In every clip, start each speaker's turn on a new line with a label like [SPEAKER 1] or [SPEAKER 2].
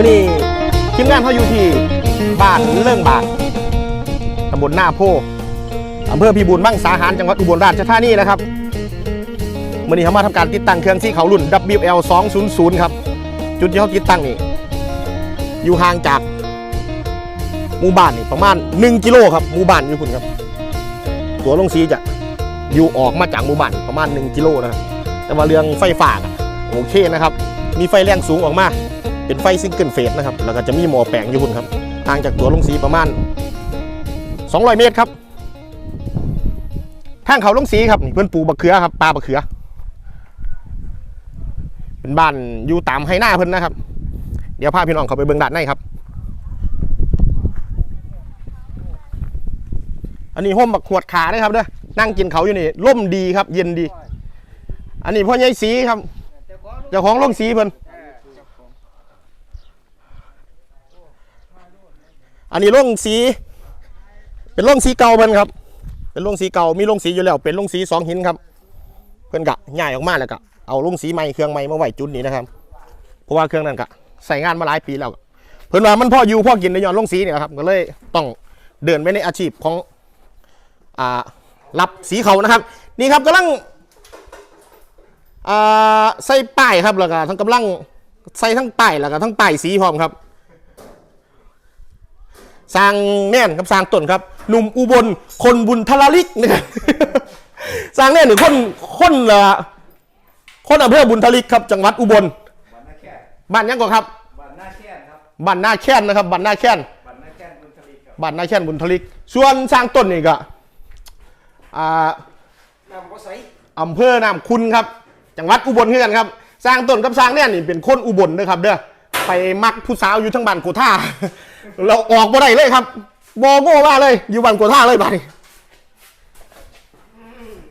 [SPEAKER 1] มื่อนี้ทีมงานเขาอยู่ที่บ้านเรื่องบากตำบลหน้าโพอำเภอพิบูลมังสาหารจังหวัดอุบลราชธานีนะครับมื่อนี้เขามาทำการติดตั้งเครื่องซี่เขารุ่น WL 200ครับจุดที่เขาติดตั้งนี่อยู่ห่างจากหมู่บ้านนี่ประมาณ 1 กิโลครับหมู่บ้านอยู่คุณครับ ตัวลงซีจะอยู่ออกมาจากหมู่บ้านประมาณ 1 กิโลนะครับแต่ว่าเรื่องไฟฟ้าอะโอเคนะครับ มีไฟแรงสูงออกมา เป็นไฟซิงเกิลเฟสนะครับ แล้วก็จะมีหมอแปลงอยู่คุณครับห่างจากตัวลงสีประมาณ 200 เมตรครับ ทางเขาลงสีครับเพื่อนปูบักเขือครับปลาบักเขือ เป็นบ้านอยู่ตามไฮหน้าเพิ่นนะครับ เดี๋ยวพาพี่น้องเขาไปเบิ่งด้านในครับ อันนี้ห่มบักขวดขานะครับเด้อนั่งกินเขาอยู่นี่ร่มดีครับ เย็นดี อันนี้พ่อใหญ่สีครับเจ้าของลงสีเพิ่น อันนี้ล่งสี เป็นล่งสีเก่าเพิ่นครับ เป็นล่งสีเก่ามีล่งสีอยู่แล้ว เป็นล่งสีสองหินครับ เพิ่นกะง่ายออกมาแล้วก็เอาล่งสีใหม่เครื่องใหม่มาไว้จุดนี้นะครับ เพราะว่าเครื่องนั้นกะใส่งานมาหลายปีแล้วเพิ่นว่ามันพ่ออยู่พ่อกินในย้อนล่งสีเนี่ยครับก็เลยต้องเดินไปในอาชีพของอ่ารับสีเขานะครับ นี่ครับกำลังอ่าใส่ป้ายครับแล้วก็ทั้งกำลังใส่ทั้งป้ายแล้วก็ทั้งป้ายสีพร้อมครับ สร้างแน่นครับสร้างต้นครับหนุ่มอุบลคนบุญทลลิกนะครับสร้างแน่นหรือคนคนเอ่อคนอำเภอบุญทลิกครับจังหวัดอุบล
[SPEAKER 2] บันนาแค่
[SPEAKER 1] บ้านยังก่อนครับ
[SPEAKER 2] บันนาแค่ครับ
[SPEAKER 1] บ้านนาแค้นนะครับบ้านนาแค้น
[SPEAKER 2] บันนาแค่บุญทลีครับ
[SPEAKER 1] บ้านนาแค้นบุญทลิก ส่วนสร้างต้นนี่ก็อ่า
[SPEAKER 2] น้ำก็ใส
[SPEAKER 1] อำเภอน้ำคุณครับ จังหวัดอุบลคือกันครับ สร้างต้นกับสร้างแน่นนี่เป็นคนอุบลนะครับ เด้อไปมักผู้สาวอยู่ทั้งบ้านโกท่า เราออกบ่ได้เลยครับบอโง่ว่าเลย อยู่บ้านโกท่าเลยบ้าน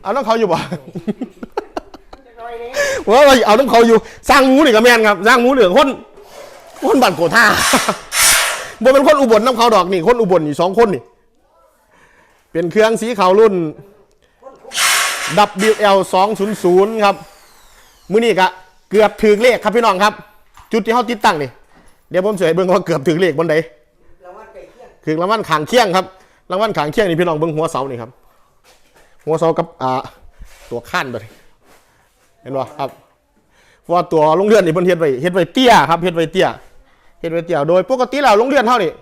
[SPEAKER 1] เอาน้องเขาอยู่บ่ว่าเราเอาน้ำเขาอยู่สร้างหมูนี่กับแมนครับสร้างหมูเหลืองคนคนบ้านโกท่าบ่เป็นคนอุบลน้ำเขาดอกนี่คนอุบลนี่สองคนนี่เป็นเครื่องสีขาวรุ่น WL 200ครับ มือนี้ก็เกือบถึงเลขครับพี่น้องครับ จุดที่เขาติดตั้งนี่ เดี๋ยวผมเสยเบิ่งว่าเกือบถึงเลขบนใด
[SPEAKER 2] ร
[SPEAKER 1] คือรางวัลขางเคียงครับรางวัลขางเคียงนี่พี่น้องเบิ่งหัวเสานี่ครับ หัวเสากับอ่าตัวขั้นไปเห็นบ่ครับพราะว่าตัวโรงเรือนนี่เพิ่นเฮ็ดไว้เฮ็ดไว้เตี้ยครับเฮ็ดไว้เตี้ยเฮ็ดไว้เตี้ยโดยปกติแล้วโรงเรือนเฮานี่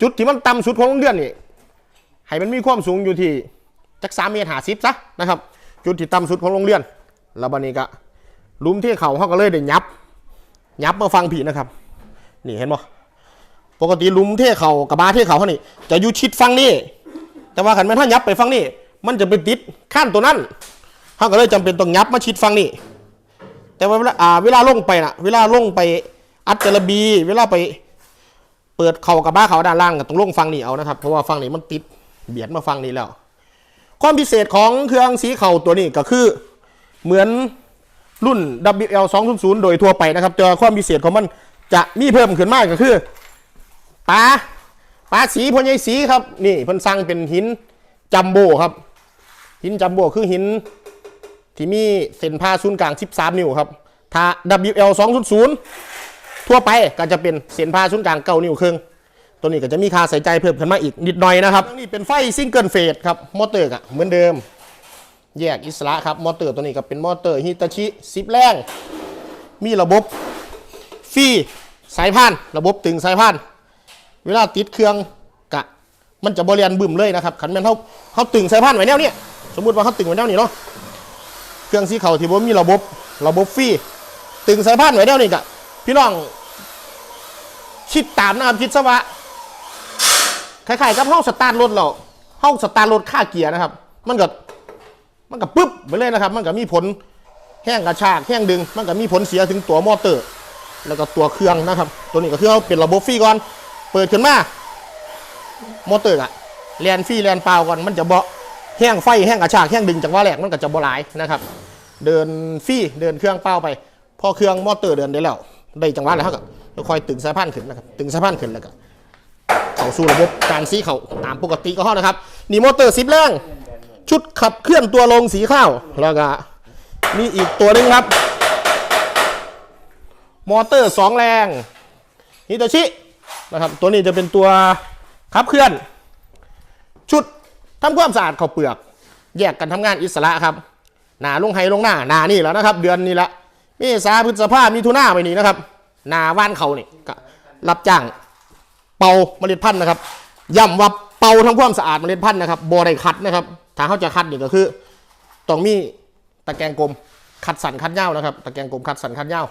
[SPEAKER 1] จุดที่มันต่ำสุดของโรงเรือนนี่ให้มันมีความสูงอยู่ที่จัก3เมตร50ซะนะครับจุดที่ต่ำสุดของโรงเรือน แล้วบัดนี้ก็ลุมที่เขาเฮาก็เลยได้ยับ ยับมาฟังผีนะครับ นี่เห็นบ่ ปกติลุมเท่เขากระบาเท่เขาเขานี่จะอยู่ชิดฟังนี่แต่ว่าขันแม่นถ้ายับไปฟังนี่มันจะไปติดขั้นตัวนั้นเขาก็เลยจำเป็นต้องยับมาชิดฟังนี่แต่ว่าเวลาอ่าเวลาลงไปนะเวลาลงไปอัดจระบี เวลาไป เปิดเข่ากระบาเขาด้านล่างก็ต้องลงฟังนี่เอานะครับเพราะว่าฟังนี่มันติดเบียดมาฟังนี่แล้ว ความพิเศษของเครื่องสีเข่าตัวนี้ก็คือเหมือนรุ่น WL 200โดยทั่วไปนะครับแต่ความพิเศษของมันจะมีเพิ่มขึ้นมากก็คือ ปลาปลาสีพ่อใหญ่สีครับ นี่เพิ่นสั่งเป็นหินจัมโบ้ครับ หินจัมโบ้คือหิน ที่มีเส้นผ่าศูนย์กลาง 13 นิ้วครับถ้า WL 200ทั่วไปก็จะเป็นเส้นผ่าศูนย์กลาง9นิ้วครึ่งตัวนี้ก็จะมีค่าใส่ใจเพิ่มขึ้นมาอีกนิดหน่อยนะครับนี่เป็นไฟซิงเกิลเฟสครับมอเตอร์ก็เหมือนเดิม แยกอิสระครับมอเตอร์ตัวนี้ก็เป็นมอเตอร์ฮิตาชิ10แรงมีระบบฟรีสายพาน ระบบตึงสายพาน เวลาติดเครื่องกะ มันจะบริยนบึ้มเลยนะครับขันแม่นเขาเขาตึงสายพานไว้แนวนี้สมมุติว่าเขาตึงไว้แนวนี้เนาะเครื่องสีเขาที่ผมมีระบบระบบฟรีตึงสายพานไว้แนวนี้กะพี่น้องคิดตามนะครับคิดซะว่าคล้ายๆกับเฮาสตาร์ทรถเราเฮาสตาร์ทรถค่าเกียร์นะครับ มันก็มันก็ปึ๊บไปเลยนะครับ มันก็มีผลแห้งกระชากแห้งดึง มันก็มีผลเสียถึงตัวมอเตอร์ แล้วก็ตัวเครื่องนะครับ ตัวนี้ก็คือเอาเป็นระบบฟรีก่อน เปิดขึ้นมามอเตอร์อะแลนฟรีแลนเปล่าก่อนมันจะเบาแห้งไฟแห้งกระชากแห้งดึงจากว่าแหลกมันก็จะบ่หลายนะครับ เดินฟรีเดินเครื่องเปล่าไป พอเครื่องมอเตอร์เดินได้แล้วได้จังหวะแล้วก็ค่อยตึงสายพานขึ้นนะครับตึงสายพานขึ้นแล้วก็เข้าสู่ระบบการซีเขาตามปกติก็ห้อนะครับนี่มอเตอร์สิบแรงชุดขับเคลื่อนตัวลงสีข้าวแล้วก็มีอีกตัวหนึงครับ มอเตอร์สองแรงฮิตาชิ นะครับ ตัวนี้จะเป็นตัวขับเคลื่อน ชุดทำความสะอาดข้าวเปลือก แยกกันทำงานอิสระครับ หนาลงไฮลงหน้าหนานี่แล้วนะครับ เดือนนี้ละเมษาพฤษภามีทุนาไปนี่นะครับ หนาว่านเขานี่รับจ้างเป่าเมล็ดพันธุ์นะครับย้ำว่าเป่าทำความสะอาดเมล็ดพันธุ์นะครับบอได้คัดนะครับถ้าเขาจะคัดนี่ก็คือต้องมีตะแกรงกลมคัดสันคัดเย้านะครับ ตะแกรงกลมคัดสันคัดเย้า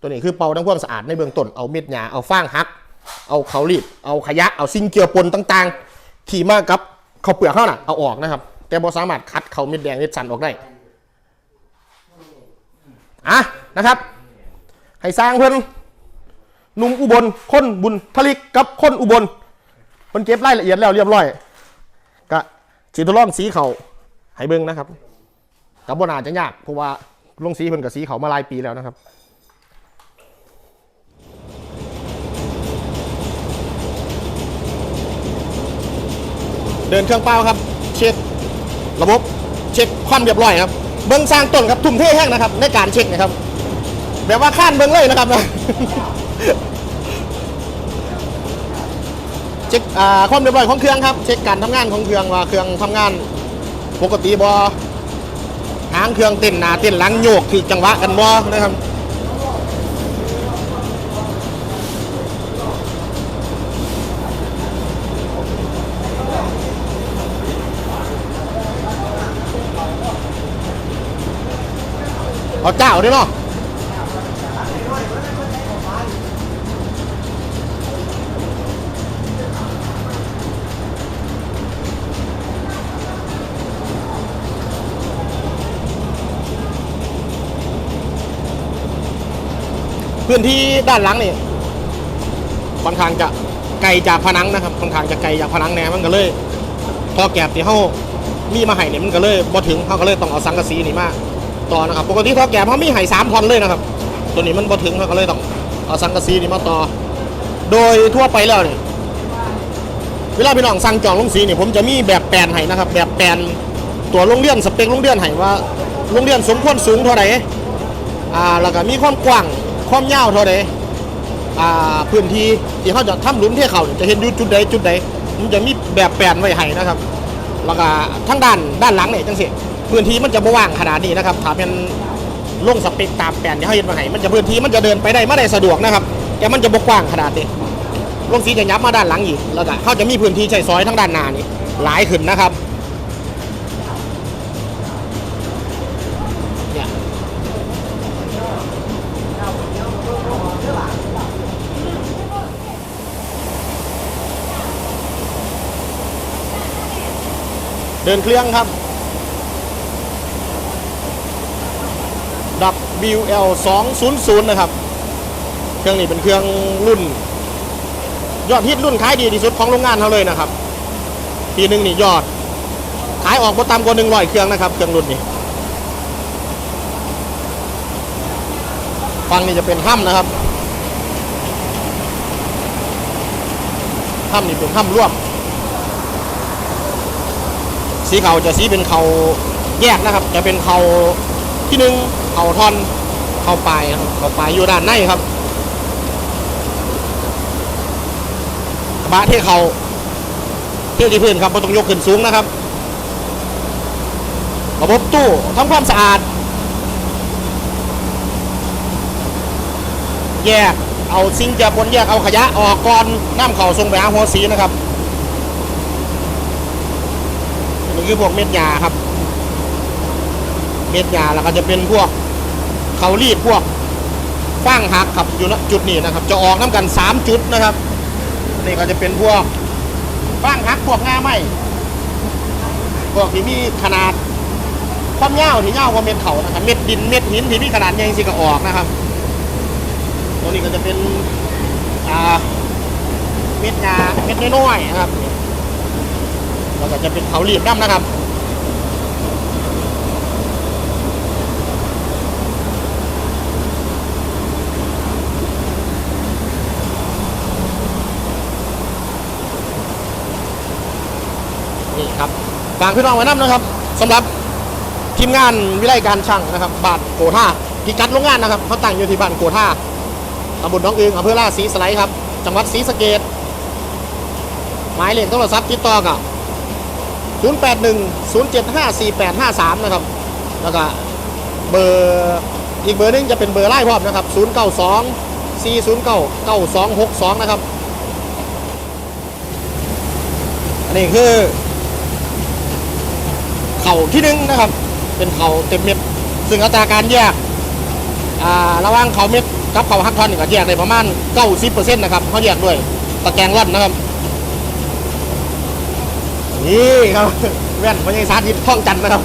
[SPEAKER 1] ตัวนี้คือเป่าทำความสะอาดในเบื้องต้นเอาเม็ดหญ้าเอาฟางหัก เอาเขารีดเอาขยะเอาสิ่งเกี่ยวปนต่างๆ ที่มากับเขาเปลือกเขาน่ะเอาออกนะครับ แต่บ่สามารถคัดเขาเม็ดแดงเม็ดสันออกได้อะนะครับ ให้สร้างเพิ่นนุ่มอุบลคนบุญทลิกกับคนอุบลเพิ่นเก็บรายละเอียดแล้วเรียบร้อยก็สีทดลองสีเขาให้เบิ่งนะครับกับบนาจะยากเพราะว่าลงสีเพิ่นกับสีเขามาหลายปีแล้วนะครับ เดินเครื่องเปล่าครับ เช็คระบบเช็คความเรียบร้อยครับ เบิ้งสร้างต้นครับทุ่มเทแห้งนะครับ ในการเช็คนะครับ แบบว่าข้านเบิ้งเลยนะครับนะเช็คอ่าความเรียบร้อยของเครื่องครับ เช็คการทำงานของเครื่องว่าเครื่องทำงาน ปกติบอหางเครื่องเต้นหนาเต้นหลังโยกที่จังหวะกันบอนะครับ เอาเจ้าด้วยเนาะพื้นที่ด้านหลังนี่ค่อนข้างจะไกลจากผนังนะครับค่อนข้างจะไกลจากผนังแน่มันก็เลย พอแกบที่เขามีมาให้เนี่ยมันก็เลยบ่ถึงเขาก็เลยต้องเอาสังกะสีนี่มา ต่อนะครับ ปกติท่อแก่เขามีไห่สามทอนเลยนะครับ ตัวนี้มันพอถึงเขาก็เลยต้องเอาสังกะสีนี่มาต่อ โดยทั่วไปแล้วเนี่ยเวลาพี่น้องสั่งจองลงสีนี่ผมจะมีแบบแปลนให้นะครับ แบบแปลนตัวโรงเรียนสเปคโรงเรียนให้ว่าโรงเรียนสมควรสูงเท่าไหร่อ่าแล้วก็มีความกว้างความยาวเท่าไหร่อ่าพื้นที่ที่เขาจะทำหลุมเที่เขาจะเห็นอยู่จุดใดจุดใดมันจะมีแบบแปลนไว้ให้นะครับ แล้วก็ทั้งด้านด้านหลังเนี่ยจังสิ พื้นที่มันจะบ่ว่างขนาดนี้นะครับถ้าเป็นลงสเปกตามแปลนที่เขาเห็นมาให้มันจะพื้นที่มันจะเดินไปได้ไม่ได้สะดวกนะครับแต่มันจะบกว้างขนาดนี้ลงสีจะยับมาด้านหลังอีกแล้วก็เขาจะมีพื้นที่ใช้ซอยทั้งด้านหน้านี่หลายขึ้นนะครับเนี่ยเดินเครื่องครับ WL 200นะครับ เครื่องนี้เป็นเครื่องรุ่น ยอดฮิตรุ่นขายดีที่สุดของโรงงานเขาเลยนะครับ ปีหนึ่งนี่ยอด ขายออกมาตามกว่าหนึ่งร้อยเครื่องนะครับ เครื่องรุ่นนี้ฟังนี่จะเป็นถ้ำนะครับถ้ำนี่เป็นถ้ำร่วม สีเขาจะสีเป็นเขาแยกนะครับ จะเป็นเขาที่หนึ่ง เขาท่อน เขาปลายครับเขาปลายอยู่ด้านในครับกระบะที่เขาเที่ยวที่พื้นครับไม่ต้องยกขึ้นสูงนะครับ ระบบตู้ทำความสะอาด แยกเอาสิ่งเจือปนแยกเอาขยะออกก่อนน้ำเข่าทรงไปหาหัวสีนะครับนี่คือพวกเม็ดยาครับ เม็ดยาแล้วก็จะเป็นพวก เขารีดพวกฟางหักครับอยู่ณจุดนี้นะครับ จะออกน้ำกัน 3 จุดนะครับ นี่ก็จะเป็นพวกฟางหักพวกง่าไหมพวกที่มีขนาดความยาวที่ยาวกว่าเม็ดเขานะครับ เม็ดดินเม็ดหินที่มีขนาดใหญ่สิก็ออกนะครับ ตัวนี้ก็จะเป็นอ่าเม็ดยาเม็ดน้อยๆนะครับแล้วก็จะเป็นเขารีดน้ำนะครับ ฝากพี่น้องไว้น้ำนะครับสำหรับทีมงานวิไลการช่างนะครับบานโกท่าพิกัดโรงงานนะครับเขาตั้งอยู่ที่บ้านโกท่าตำบลน้องอึงอำเภอราชสีสไลด์ครับจังหวัดศรีสะเกดหมายเลขโทรศัพท์ติดต่อกับ081 075 4853 นะครับ แล้วก็เบอร์อีกเบอร์หนึงจะเป็นเบอร์ไล่พร้อมนะครับ 092 409 9262 นะครับ อันนี้คือ ข่าที่หนึ่งนะครับ เป็นเข่าเต็มเม็ดซึ่งอัตราการแยกระหว่างเข่าเม็ดกับเข่าฮักทอนนี่ก็แยกได้ประมาณ90%นะครับเขาแยกด้วยตะแกรงร่อนนะครับนี่ครับแว่นพญายสาธิตท่องจันนะครับ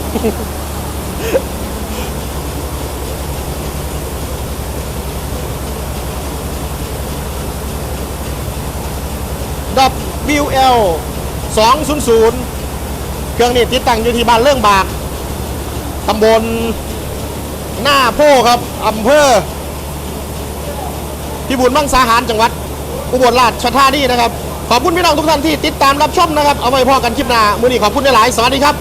[SPEAKER 1] ดับ WL 200 เครื่องนี้ติดตั้งอยู่ที่บ้านเรื่องบากตำบลหน้าโพครับอำเภอพิบูลมังสาหารจังหวัด อุบลราชธานีนะครับ ขอบคุณพี่น้องทุกท่านที่ติดตามรับชมนะครับ เอาไว้พอกันคลิปหน้า มือนี้ขอบคุณหลาย สวัสดีครับ